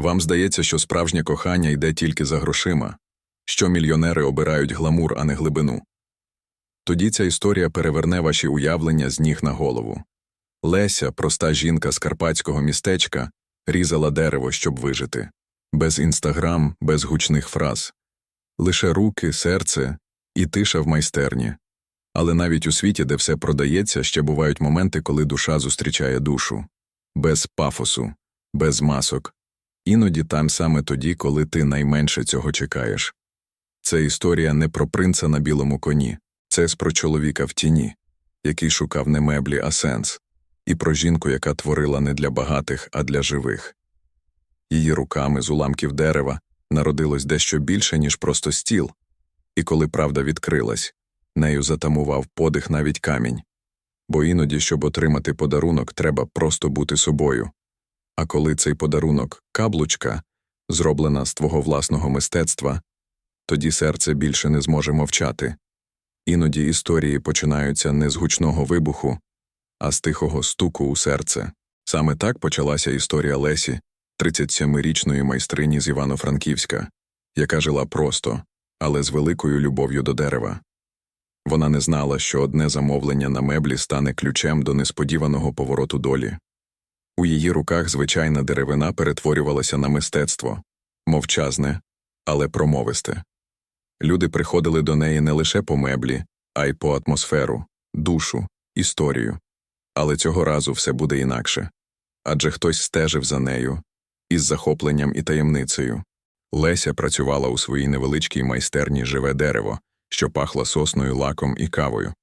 Вам здається, що справжнє кохання йде тільки за грошима, що мільйонери обирають гламур, а не глибину. Тоді ця історія переверне ваші уявлення з ніг на голову. Леся, проста жінка з карпатського містечка, різала дерево, щоб вижити. Без інстаграм, без гучних фраз. Лише руки, серце і тиша в майстерні. Але навіть у світі, де все продається, ще бувають моменти, коли душа зустрічає душу. Без пафосу, без масок. Іноді там саме тоді, коли ти найменше цього чекаєш. Це історія не про принца на білому коні, це про чоловіка в тіні, який шукав не меблі, а сенс, і про жінку, яка творила не для багатих, а для живих. Її руками з уламків дерева народилось дещо більше, ніж просто стіл, і коли правда відкрилась, нею затамував подих навіть камінь. Бо іноді, щоб отримати подарунок, треба просто бути собою. А коли цей подарунок каблучка, зроблена з твого власного мистецтва, тоді серце більше не зможе мовчати. Іноді історії починаються не з гучного вибуху, а з тихого стуку у серце. Саме так почалася історія Лесі, 37-річної майстрині з Івано-Франківська, яка жила просто, але з великою любов'ю до дерева. Вона не знала, що одне замовлення на меблі стане ключем до несподіваного повороту долі. У її руках звичайна деревина перетворювалася на мистецтво мовчазне, але промовисте. Люди приходили до неї не лише по меблі, а й по атмосферу, душу, історію. Але цього разу все буде інакше адже хтось стежив за нею із захопленням і таємницею. Леся працювала у своїй невеличкій майстерні живе дерево, що пахло сосною, лаком і кавою.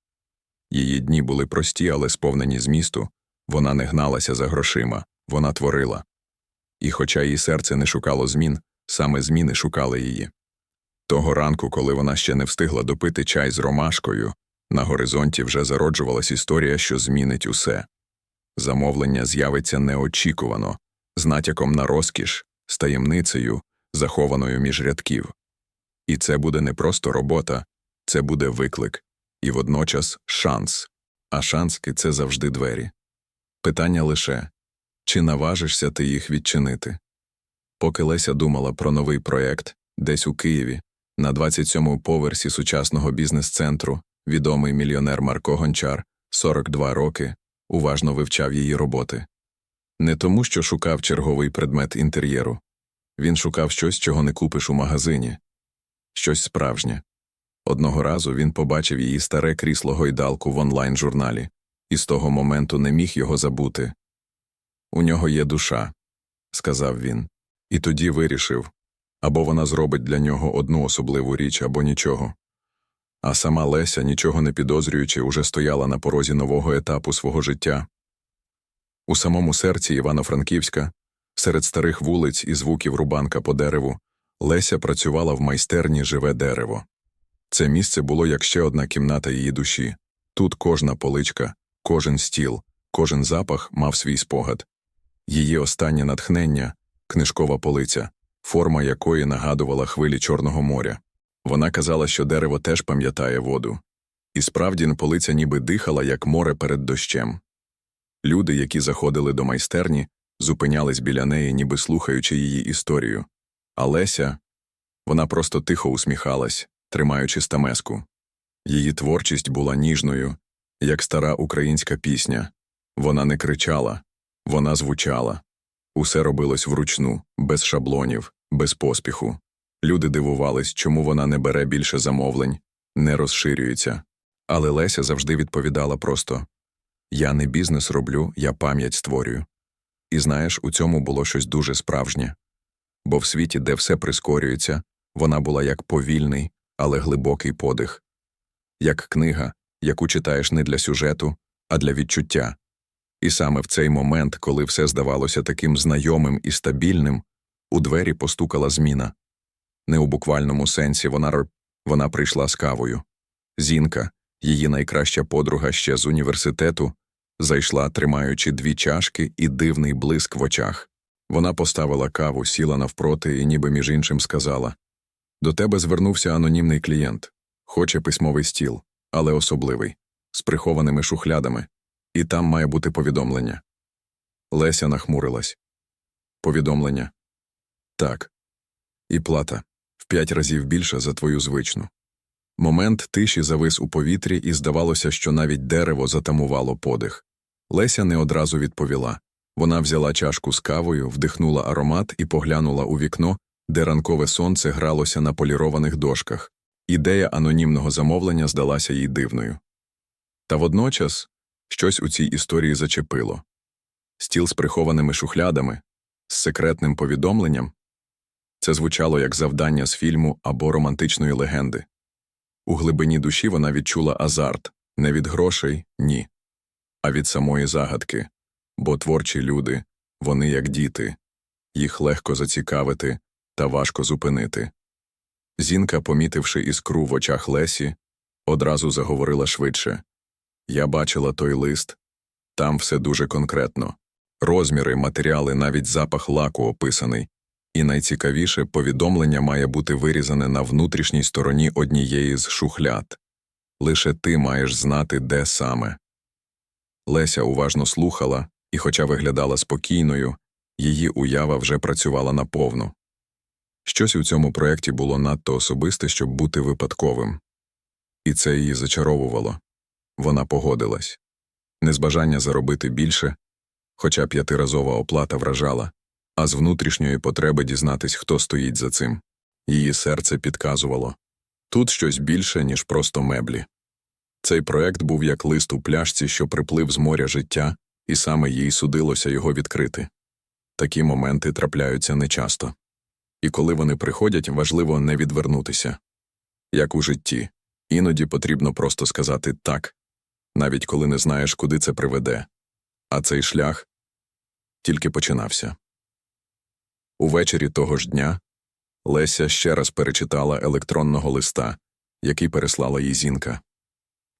Її дні були прості, але сповнені змісту, вона не гналася за грошима, вона творила. І хоча її серце не шукало змін, саме зміни шукали її. Того ранку, коли вона ще не встигла допити чай з ромашкою, на горизонті вже зароджувалась історія, що змінить усе. Замовлення з'явиться неочікувано, з натяком на розкіш, з таємницею, захованою між рядків. І це буде не просто робота, це буде виклик, і водночас шанс. А шански це завжди двері. Питання лише чи наважишся ти їх відчинити? Поки Леся думала про новий проєкт, десь у Києві, на 27-му поверсі сучасного бізнес-центру, відомий мільйонер Марко Гончар, 42 роки, уважно вивчав її роботи. Не тому, що шукав черговий предмет інтер'єру. Він шукав щось, чого не купиш у магазині, щось справжнє. Одного разу він побачив її старе крісло гойдалку в онлайн журналі, і з того моменту не міг його забути. У нього є душа, сказав він, і тоді вирішив або вона зробить для нього одну особливу річ, або нічого. А сама Леся, нічого не підозрюючи, уже стояла на порозі нового етапу свого життя. У самому серці Івано-Франківська, серед старих вулиць і звуків рубанка по дереву, Леся працювала в майстерні Живе дерево. Це місце було як ще одна кімната її душі. Тут кожна поличка, кожен стіл, кожен запах мав свій спогад. Її останнє натхнення книжкова полиця, форма якої нагадувала хвилі Чорного моря. Вона казала, що дерево теж пам'ятає воду. І справді полиця ніби дихала, як море перед дощем. Люди, які заходили до майстерні, зупинялись біля неї, ніби слухаючи її історію. А Леся, вона просто тихо усміхалась, тримаючи стамеску. Її творчість була ніжною, як стара українська пісня. Вона не кричала, вона звучала. Усе робилось вручну, без шаблонів, без поспіху. Люди дивувались, чому вона не бере більше замовлень, не розширюється. Але Леся завжди відповідала просто Я не бізнес роблю, я пам'ять створюю. І знаєш, у цьому було щось дуже справжнє. Бо в світі, де все прискорюється, вона була як повільний, але глибокий подих, як книга, яку читаєш не для сюжету, а для відчуття. І саме в цей момент, коли все здавалося таким знайомим і стабільним, у двері постукала зміна. Не у буквальному сенсі вона вона прийшла з кавою. Зінка, її найкраща подруга ще з університету, зайшла, тримаючи дві чашки і дивний блиск в очах. Вона поставила каву, сіла навпроти і, ніби між іншим, сказала До тебе звернувся анонімний клієнт. Хоче письмовий стіл, але особливий, з прихованими шухлядами, і там має бути повідомлення. Леся нахмурилась. Повідомлення. Так. І плата в п'ять разів більша за твою звичну. Момент тиші завис у повітрі, і здавалося, що навіть дерево затамувало подих. Леся не одразу відповіла. Вона взяла чашку з кавою, вдихнула аромат і поглянула у вікно, де ранкове сонце гралося на полірованих дошках. Ідея анонімного замовлення здалася їй дивною. Та водночас щось у цій історії зачепило стіл з прихованими шухлядами, з секретним повідомленням. Це звучало як завдання з фільму або романтичної легенди. У глибині душі вона відчула азарт не від грошей, ні, а від самої загадки, бо творчі люди, вони як діти, їх легко зацікавити та важко зупинити. Зінка, помітивши іскру в очах Лесі, одразу заговорила швидше. Я бачила той лист, там все дуже конкретно. Розміри, матеріали, навіть запах лаку описаний. І найцікавіше повідомлення має бути вирізане на внутрішній стороні однієї з шухляд. Лише ти маєш знати, де саме. Леся уважно слухала, і, хоча виглядала спокійною, її уява вже працювала наповну. Щось у цьому проєкті було надто особисте, щоб бути випадковим. І це її зачаровувало. Вона погодилась. Не з бажання заробити більше, хоча п'ятиразова оплата вражала, а з внутрішньої потреби дізнатись, хто стоїть за цим. Її серце підказувало тут щось більше, ніж просто меблі. Цей проект був як лист у пляшці, що приплив з моря життя, і саме їй судилося його відкрити. Такі моменти трапляються нечасто. І коли вони приходять, важливо не відвернутися. Як у житті, іноді потрібно просто сказати так, навіть коли не знаєш, куди це приведе. А цей шлях тільки починався. Увечері того ж дня Леся ще раз перечитала електронного листа, який переслала їй зінка.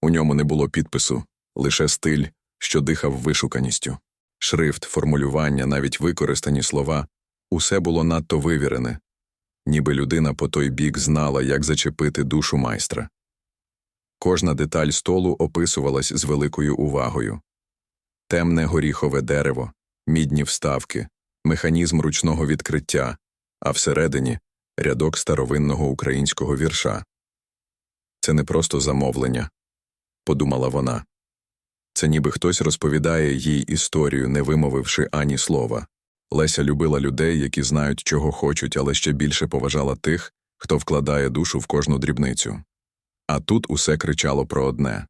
У ньому не було підпису, лише стиль, що дихав вишуканістю. Шрифт, формулювання, навіть використані слова усе було надто вивірене, ніби людина по той бік знала, як зачепити душу майстра. Кожна деталь столу описувалась з великою увагою темне горіхове дерево, мідні вставки, механізм ручного відкриття, а всередині рядок старовинного українського вірша. Це не просто замовлення, подумала вона. Це ніби хтось розповідає їй історію, не вимовивши ані слова. Леся любила людей, які знають, чого хочуть, але ще більше поважала тих, хто вкладає душу в кожну дрібницю. А тут усе кричало про одне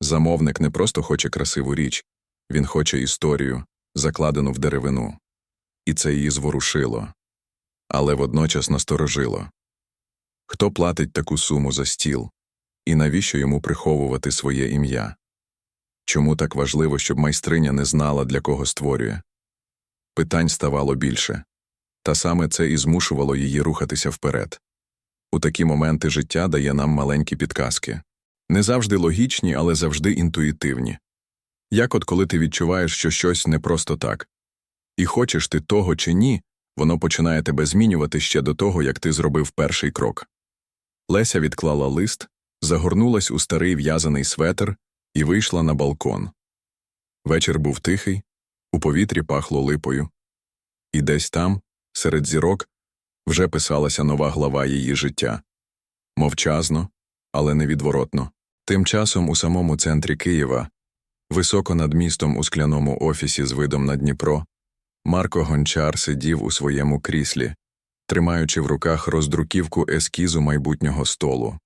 замовник не просто хоче красиву річ, він хоче історію, закладену в деревину. І це її зворушило, але водночас насторожило. Хто платить таку суму за стіл, і навіщо йому приховувати своє ім'я? Чому так важливо, щоб майстриня не знала, для кого створює? Питань ставало більше, та саме це і змушувало її рухатися вперед. У такі моменти життя дає нам маленькі підказки не завжди логічні, але завжди інтуїтивні. Як от коли ти відчуваєш, що щось не просто так, і хочеш ти того чи ні, воно починає тебе змінювати ще до того, як ти зробив перший крок. Леся відклала лист, загорнулась у старий в'язаний светр і вийшла на балкон. Вечір був тихий, у повітрі пахло липою. І десь там, серед зірок, вже писалася нова глава її життя мовчазно, але невідворотно. Тим часом у самому центрі Києва, високо над містом у скляному офісі з видом на Дніпро, Марко Гончар сидів у своєму кріслі, тримаючи в руках роздруківку ескізу майбутнього столу.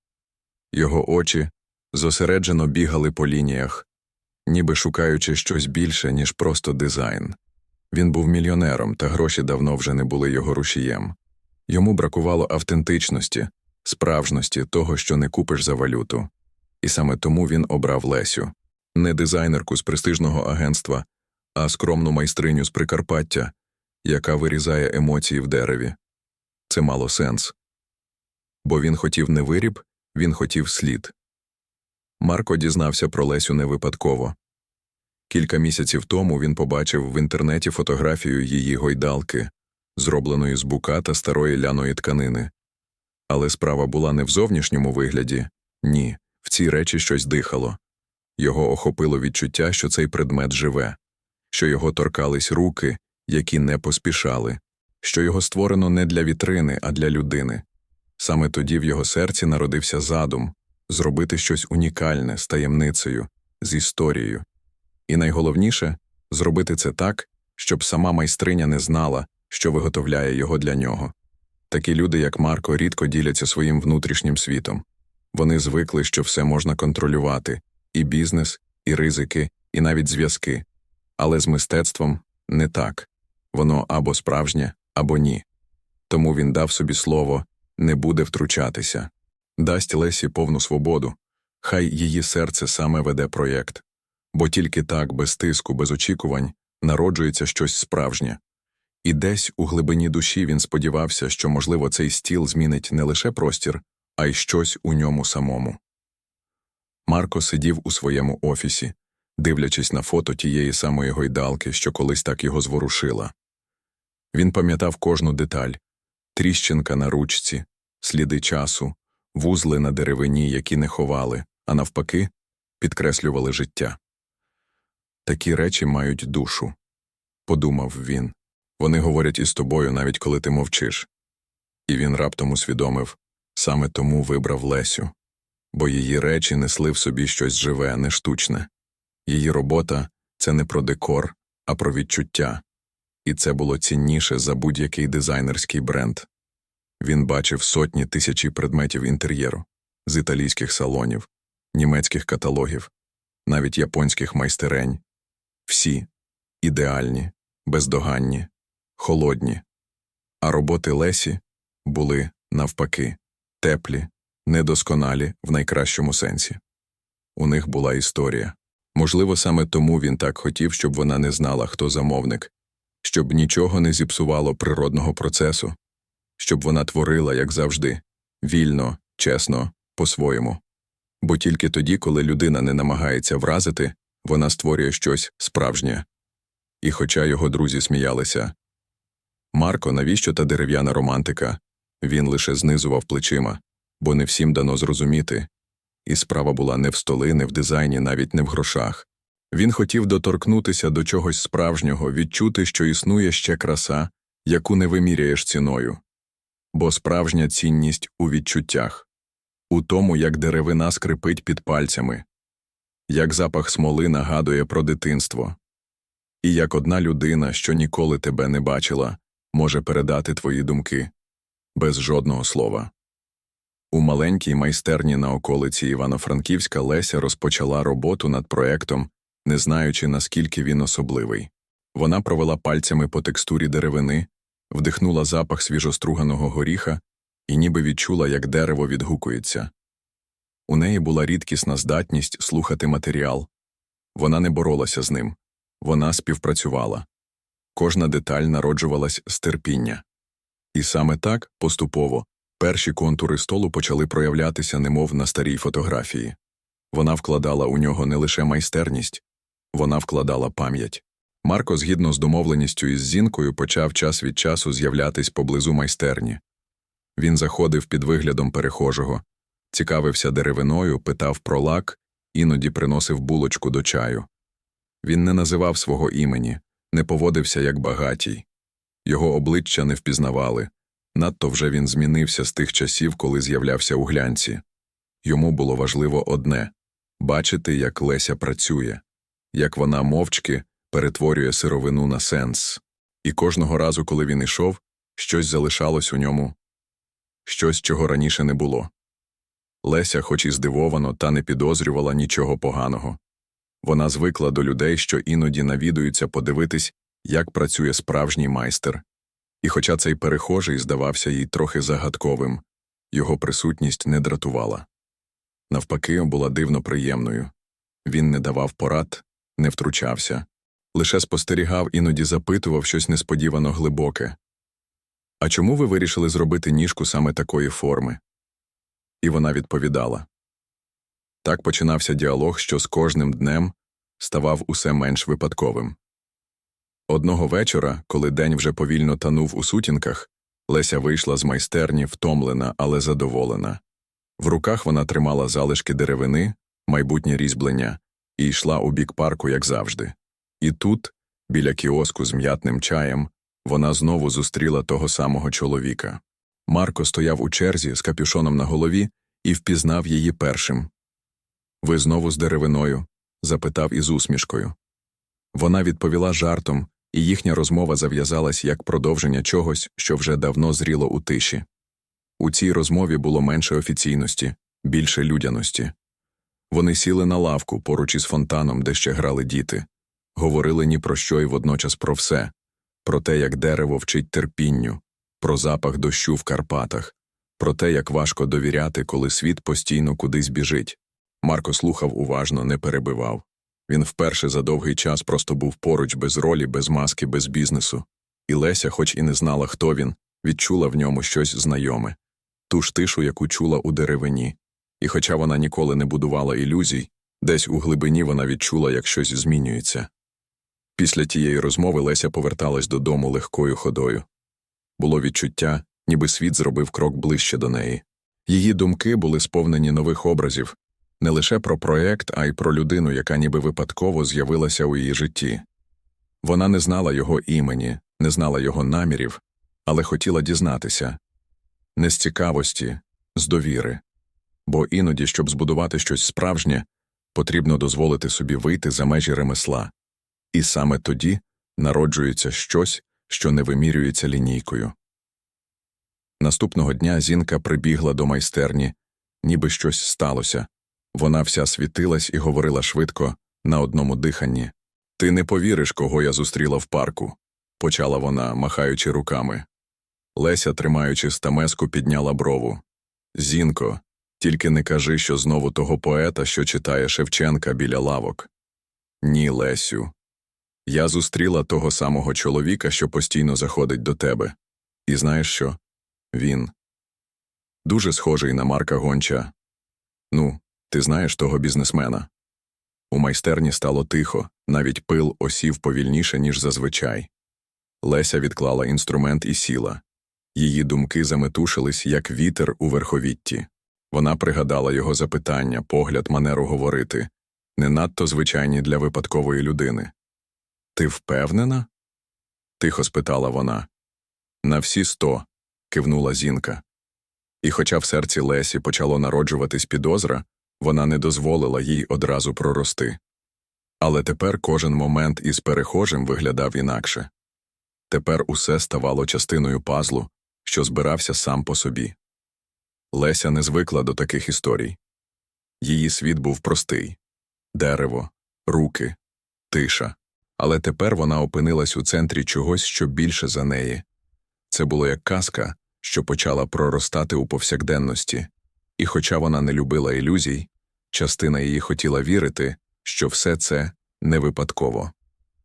Його очі зосереджено бігали по лініях, ніби шукаючи щось більше, ніж просто дизайн. Він був мільйонером, та гроші давно вже не були його рушієм. Йому бракувало автентичності, справжності того, що не купиш за валюту. І саме тому він обрав Лесю не дизайнерку з престижного агентства, а скромну майстриню з Прикарпаття, яка вирізає емоції в дереві. Це мало сенс. Бо він хотів не виріб, він хотів слід. Марко дізнався про Лесю не випадково. Кілька місяців тому він побачив в інтернеті фотографію її гойдалки, зробленої з бука та старої ляної тканини. Але справа була не в зовнішньому вигляді, ні, в цій речі щось дихало. Його охопило відчуття, що цей предмет живе, що його торкались руки, які не поспішали, що його створено не для вітрини, а для людини. Саме тоді в його серці народився задум зробити щось унікальне з таємницею, з історією. І найголовніше зробити це так, щоб сама майстриня не знала, що виготовляє його для нього. Такі люди, як Марко, рідко діляться своїм внутрішнім світом. Вони звикли, що все можна контролювати і бізнес, і ризики, і навіть зв'язки. Але з мистецтвом не так воно або справжнє, або ні. Тому він дав собі слово не буде втручатися, дасть Лесі повну свободу, хай її серце саме веде проєкт. Бо тільки так, без тиску, без очікувань, народжується щось справжнє. І десь у глибині душі він сподівався, що, можливо, цей стіл змінить не лише простір, а й щось у ньому самому. Марко сидів у своєму офісі, дивлячись на фото тієї самої гойдалки, що колись так його зворушила. Він пам'ятав кожну деталь тріщинка на ручці, сліди часу, вузли на деревині, які не ховали, а навпаки, підкреслювали життя. Такі речі мають душу, подумав він. Вони говорять із тобою, навіть коли ти мовчиш. І він раптом усвідомив саме тому вибрав Лесю, бо її речі несли в собі щось живе, не штучне. Її робота це не про декор, а про відчуття, і це було цінніше за будь-який дизайнерський бренд. Він бачив сотні тисячі предметів інтер'єру з італійських салонів, німецьких каталогів, навіть японських майстерень. Всі ідеальні, бездоганні, холодні. А роботи Лесі були, навпаки, теплі, недосконалі в найкращому сенсі. У них була історія. Можливо, саме тому він так хотів, щоб вона не знала, хто замовник, щоб нічого не зіпсувало природного процесу, щоб вона творила, як завжди, вільно, чесно, по-своєму. Бо тільки тоді, коли людина не намагається вразити, вона створює щось справжнє. І хоча його друзі сміялися Марко, навіщо та дерев'яна романтика? Він лише знизував плечима, бо не всім дано зрозуміти. І справа була не в столи, не в дизайні, навіть не в грошах. Він хотів доторкнутися до чогось справжнього, відчути, що існує ще краса, яку не виміряєш ціною. Бо справжня цінність у відчуттях, у тому, як деревина скрипить під пальцями, як запах смоли нагадує про дитинство, і як одна людина, що ніколи тебе не бачила, може передати твої думки без жодного слова. У маленькій майстерні на околиці Івано-Франківська Леся розпочала роботу над проектом, не знаючи, наскільки він особливий. Вона провела пальцями по текстурі деревини, вдихнула запах свіжоструганого горіха і ніби відчула, як дерево відгукується. У неї була рідкісна здатність слухати матеріал. Вона не боролася з ним, вона співпрацювала. Кожна деталь народжувалась з терпіння. І саме так, поступово, перші контури столу почали проявлятися, немов на старій фотографії. Вона вкладала у нього не лише майстерність, вона вкладала пам'ять. Марко, згідно з домовленістю із зінкою, почав час від часу з'являтись поблизу майстерні. Він заходив під виглядом перехожого, цікавився деревиною, питав про лак, іноді приносив булочку до чаю. Він не називав свого імені, не поводився як багатій. Його обличчя не впізнавали, надто вже він змінився з тих часів, коли з'являвся у глянці. Йому було важливо одне бачити, як Леся працює, як вона мовчки перетворює сировину на сенс. І кожного разу, коли він ішов, щось залишалось у ньому, щось, чого раніше не було. Леся, хоч і здивовано, та не підозрювала нічого поганого. Вона звикла до людей, що іноді навідуються подивитись, як працює справжній майстер. І хоча цей перехожий здавався їй трохи загадковим, його присутність не дратувала. Навпаки, була дивно приємною. Він не давав порад, не втручався, лише спостерігав, іноді запитував щось несподівано глибоке. А чому ви вирішили зробити ніжку саме такої форми? І вона відповідала. Так починався діалог, що з кожним днем ставав усе менш випадковим. Одного вечора, коли день вже повільно танув у сутінках, Леся вийшла з майстерні, втомлена, але задоволена. В руках вона тримала залишки деревини, майбутнє різьблення, і йшла у бік парку, як завжди. І тут, біля кіоску з м'ятним чаєм, вона знову зустріла того самого чоловіка. Марко стояв у черзі з капюшоном на голові і впізнав її першим. Ви знову з деревиною? запитав із усмішкою. Вона відповіла жартом, і їхня розмова зав'язалась як продовження чогось, що вже давно зріло у тиші. У цій розмові було менше офіційності, більше людяності. Вони сіли на лавку поруч із фонтаном, де ще грали діти, говорили ні про що і водночас про все про те, як дерево вчить терпінню, про запах дощу в Карпатах, про те, як важко довіряти, коли світ постійно кудись біжить. Марко слухав уважно, не перебивав. Він вперше за довгий час просто був поруч без ролі, без маски, без бізнесу. І Леся, хоч і не знала, хто він, відчула в ньому щось знайоме ту ж тишу, яку чула у деревині. І хоча вона ніколи не будувала ілюзій, десь у глибині вона відчула, як щось змінюється. Після тієї розмови Леся поверталась додому легкою ходою. Було відчуття, ніби світ зробив крок ближче до неї. Її думки були сповнені нових образів не лише про проект, а й про людину, яка ніби випадково з'явилася у її житті. Вона не знала його імені, не знала його намірів, але хотіла дізнатися не з цікавості, з довіри. Бо іноді, щоб збудувати щось справжнє, потрібно дозволити собі вийти за межі ремесла, і саме тоді народжується щось, що не вимірюється лінійкою. Наступного дня Зінка прибігла до майстерні, ніби щось сталося. Вона вся світилась і говорила швидко, на одному диханні. Ти не повіриш, кого я зустріла в парку, почала вона, махаючи руками. Леся, тримаючи стамеску, підняла брову. Зінко, тільки не кажи, що знову того поета, що читає Шевченка біля лавок. Ні, Лесю. Я зустріла того самого чоловіка, що постійно заходить до тебе. І знаєш що? Він дуже схожий на Марка Гонча. Ну, ти знаєш того бізнесмена. У майстерні стало тихо, навіть пил осів повільніше, ніж зазвичай. Леся відклала інструмент і сіла. Її думки заметушились, як вітер у верховітті. Вона пригадала його запитання, погляд, манеру говорити не надто звичайні для випадкової людини. Ти впевнена? тихо спитала вона. На всі сто. кивнула Зінка. І, хоча в серці Лесі почало народжуватись підозра, вона не дозволила їй одразу прорости. Але тепер кожен момент із перехожим виглядав інакше. Тепер усе ставало частиною пазлу, що збирався сам по собі. Леся не звикла до таких історій. Її світ був простий дерево, руки, тиша. Але тепер вона опинилась у центрі чогось, що більше за неї. Це було як казка, що почала проростати у повсякденності, і, хоча вона не любила ілюзій, частина її хотіла вірити, що все це не випадково,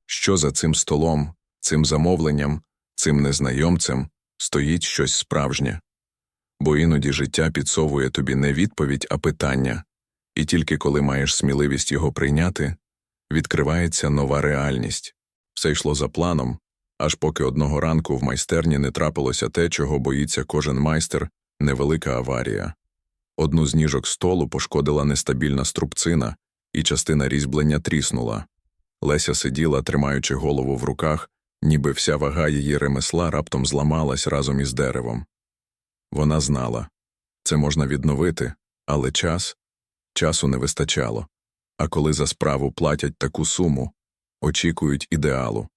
що за цим столом, цим замовленням, цим незнайомцем стоїть щось справжнє. Бо іноді життя підсовує тобі не відповідь, а питання, і тільки коли маєш сміливість його прийняти, відкривається нова реальність. Все йшло за планом, аж поки одного ранку в майстерні не трапилося те, чого боїться кожен майстер невелика аварія. Одну з ніжок столу пошкодила нестабільна струбцина, і частина різьблення тріснула. Леся сиділа, тримаючи голову в руках, ніби вся вага її ремесла раптом зламалась разом із деревом. Вона знала це можна відновити, але час часу не вистачало. А коли за справу платять таку суму, очікують ідеалу.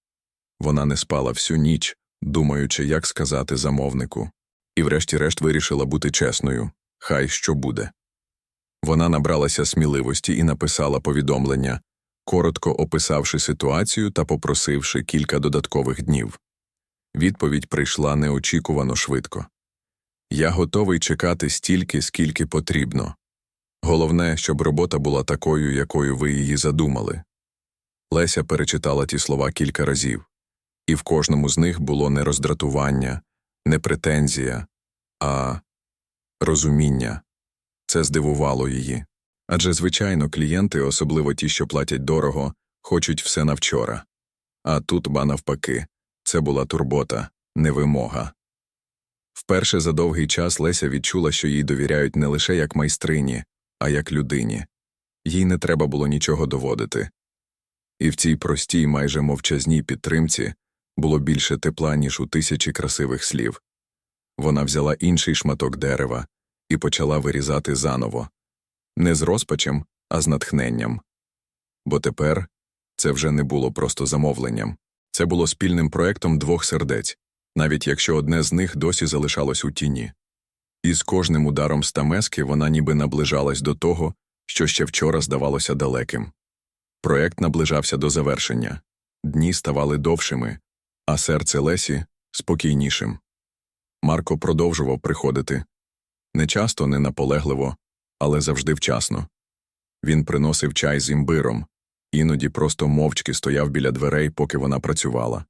Вона не спала всю ніч, думаючи, як сказати замовнику, і врешті-решт вирішила бути чесною хай що буде. Вона набралася сміливості і написала повідомлення, коротко описавши ситуацію та попросивши кілька додаткових днів. Відповідь прийшла неочікувано швидко. Я готовий чекати стільки, скільки потрібно. Головне, щоб робота була такою, якою ви її задумали. Леся перечитала ті слова кілька разів, і в кожному з них було не роздратування, не претензія, а розуміння. Це здивувало її. Адже, звичайно, клієнти, особливо ті, що платять дорого, хочуть все на вчора. А тут, ба навпаки, це була турбота, не вимога. Вперше за довгий час Леся відчула, що їй довіряють не лише як майстрині, а як людині. Їй не треба було нічого доводити. І в цій простій, майже мовчазній підтримці було більше тепла, ніж у тисячі красивих слів. Вона взяла інший шматок дерева і почала вирізати заново, не з розпачем, а з натхненням. Бо тепер це вже не було просто замовленням, це було спільним проектом двох сердець, навіть якщо одне з них досі залишалось у тіні. І з кожним ударом стамески вона ніби наближалась до того, що ще вчора здавалося далеким. Проект наближався до завершення, дні ставали довшими, а серце Лесі спокійнішим. Марко продовжував приходити не часто, не наполегливо, але завжди вчасно. Він приносив чай з імбиром, іноді просто мовчки стояв біля дверей, поки вона працювала.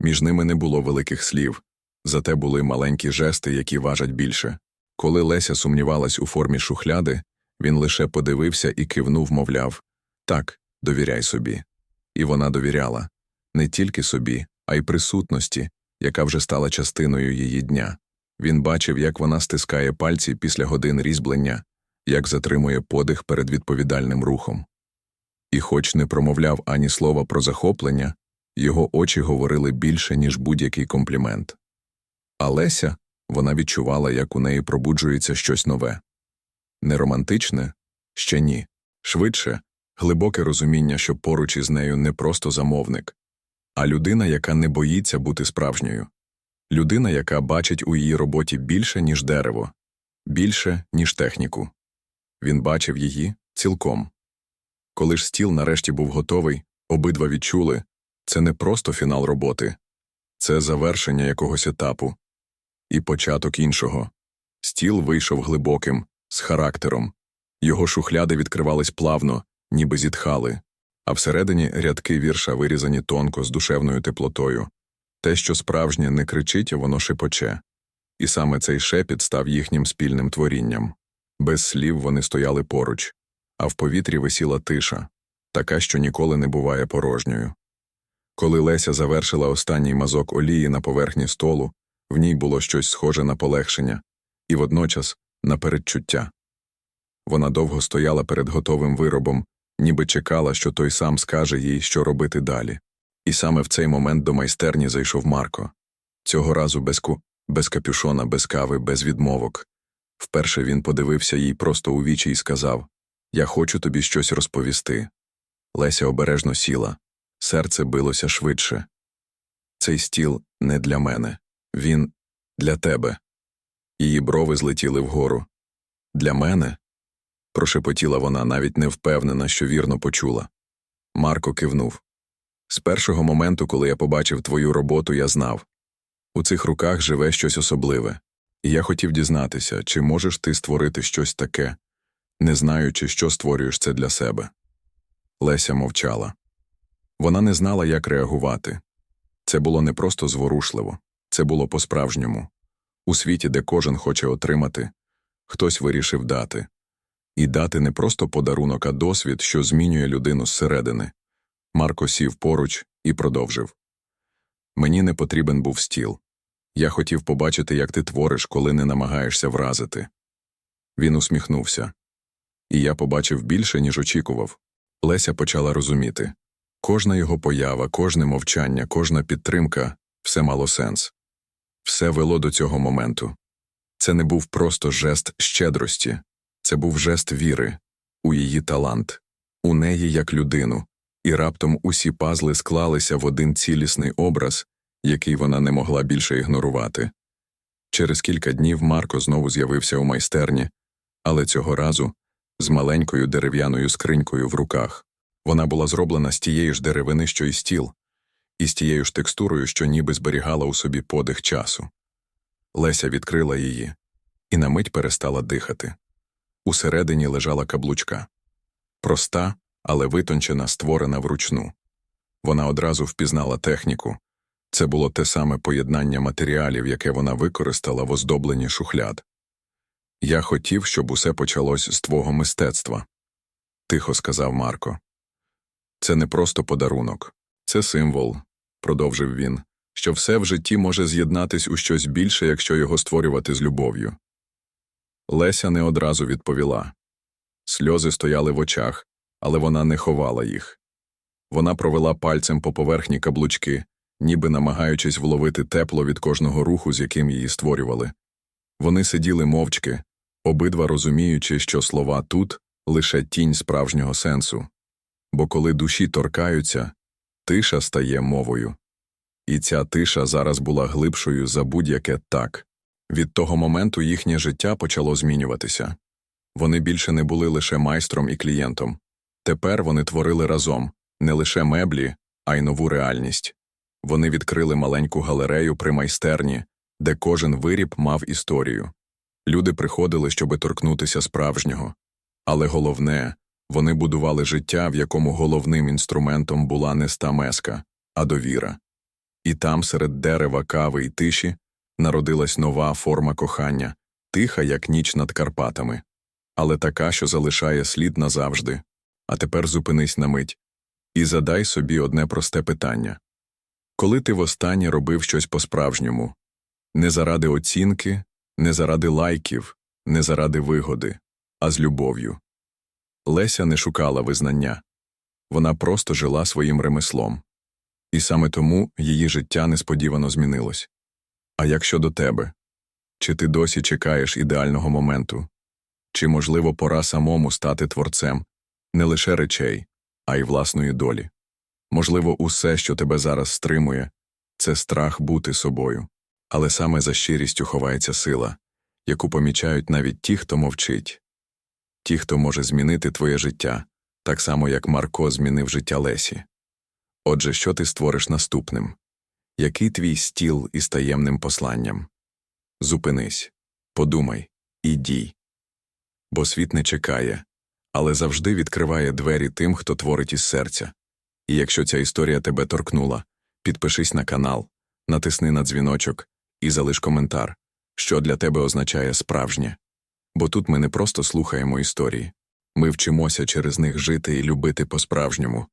Між ними не було великих слів, зате були маленькі жести, які важать більше. Коли Леся сумнівалась у формі шухляди, він лише подивився і кивнув, мовляв так, довіряй собі. І вона довіряла не тільки собі, а й присутності, яка вже стала частиною її дня. Він бачив, як вона стискає пальці після годин різьблення, як затримує подих перед відповідальним рухом. І, хоч не промовляв ані слова про захоплення, його очі говорили більше, ніж будь-який комплімент. А вона відчувала, як у неї пробуджується щось нове. Не романтичне? Ще ні. Швидше, глибоке розуміння, що поруч із нею не просто замовник, а людина, яка не боїться бути справжньою. Людина, яка бачить у її роботі більше, ніж дерево, більше, ніж техніку. Він бачив її цілком. Коли ж стіл нарешті був готовий, обидва відчули це не просто фінал роботи, це завершення якогось етапу і початок іншого. Стіл вийшов глибоким, з характером. Його шухляди відкривались плавно, ніби зітхали, а всередині рядки вірша вирізані тонко з душевною теплотою. Те, що справжнє не кричить, воно шепоче. І саме цей шепіт став їхнім спільним творінням. Без слів вони стояли поруч, а в повітрі висіла тиша, така, що ніколи не буває порожньою. Коли Леся завершила останній мазок олії на поверхні столу, в ній було щось схоже на полегшення, і водночас на передчуття. Вона довго стояла перед готовим виробом, ніби чекала, що той сам скаже їй, що робити далі. І саме в цей момент до майстерні зайшов Марко. Цього разу без ку, без капюшона, без кави, без відмовок. Вперше він подивився їй просто у вічі і сказав Я хочу тобі щось розповісти. Леся обережно сіла, серце билося швидше. Цей стіл не для мене, він для тебе. Її брови злетіли вгору. Для мене? прошепотіла вона, навіть не впевнена, що вірно почула. Марко кивнув. З першого моменту, коли я побачив твою роботу, я знав у цих руках живе щось особливе, і я хотів дізнатися, чи можеш ти створити щось таке, не знаючи, що створюєш це для себе. Леся мовчала. Вона не знала, як реагувати. Це було не просто зворушливо, це було по-справжньому. У світі, де кожен хоче отримати, хтось вирішив дати. І дати не просто подарунок, а досвід, що змінює людину зсередини. Марко сів поруч і продовжив Мені не потрібен був стіл. Я хотів побачити, як ти твориш, коли не намагаєшся вразити. Він усміхнувся. І я побачив більше, ніж очікував. Леся почала розуміти кожна його поява, кожне мовчання, кожна підтримка все мало сенс. Все вело до цього моменту. Це не був просто жест щедрості, це був жест віри, у її талант, у неї як людину, і раптом усі пазли склалися в один цілісний образ, який вона не могла більше ігнорувати. Через кілька днів Марко знову з'явився у майстерні, але цього разу з маленькою дерев'яною скринькою в руках. Вона була зроблена з тієї ж деревини, що й стіл, і з тією ж текстурою, що ніби зберігала у собі подих часу. Леся відкрила її і на мить перестала дихати. Усередині лежала каблучка. Проста, але витончена, створена вручну. Вона одразу впізнала техніку. Це було те саме поєднання матеріалів, яке вона використала в оздобленні шухляд. Я хотів, щоб усе почалось з твого мистецтва, тихо сказав Марко. Це не просто подарунок, це символ, продовжив він, що все в житті може з'єднатись у щось більше, якщо його створювати з любов'ю. Леся не одразу відповіла. Сльози стояли в очах, але вона не ховала їх. Вона провела пальцем по поверхні каблучки, ніби намагаючись вловити тепло від кожного руху, з яким її створювали. Вони сиділи мовчки, обидва розуміючи, що слова тут лише тінь справжнього сенсу. Бо коли душі торкаються, тиша стає мовою. І ця тиша зараз була глибшою за будь-яке так. Від того моменту їхнє життя почало змінюватися. Вони більше не були лише майстром і клієнтом. Тепер вони творили разом не лише меблі, а й нову реальність. Вони відкрили маленьку галерею при майстерні, де кожен виріб мав історію. Люди приходили, щоби торкнутися справжнього. Але головне, вони будували життя, в якому головним інструментом була не стамеска, а довіра. І там, серед дерева, кави й тиші, народилась нова форма кохання, тиха, як ніч над Карпатами, але така, що залишає слід назавжди. А тепер зупинись на мить і задай собі одне просте питання коли ти востаннє робив щось по-справжньому, не заради оцінки, не заради лайків, не заради вигоди, а з любов'ю. Леся не шукала визнання вона просто жила своїм ремеслом. І саме тому її життя несподівано змінилось. А як щодо тебе? Чи ти досі чекаєш ідеального моменту? Чи, можливо, пора самому стати творцем не лише речей, а й власної долі? Можливо, усе, що тебе зараз стримує, це страх бути собою, але саме за щирістю ховається сила, яку помічають навіть ті, хто мовчить, ті, хто може змінити твоє життя, так само як Марко змінив життя Лесі. Отже, що ти створиш наступним? Який твій стіл із таємним посланням? Зупинись, подумай і дій. Бо світ не чекає, але завжди відкриває двері тим, хто творить із серця. І якщо ця історія тебе торкнула, підпишись на канал, натисни на дзвіночок і залиш коментар, що для тебе означає справжнє. Бо тут ми не просто слухаємо історії, ми вчимося через них жити і любити по-справжньому.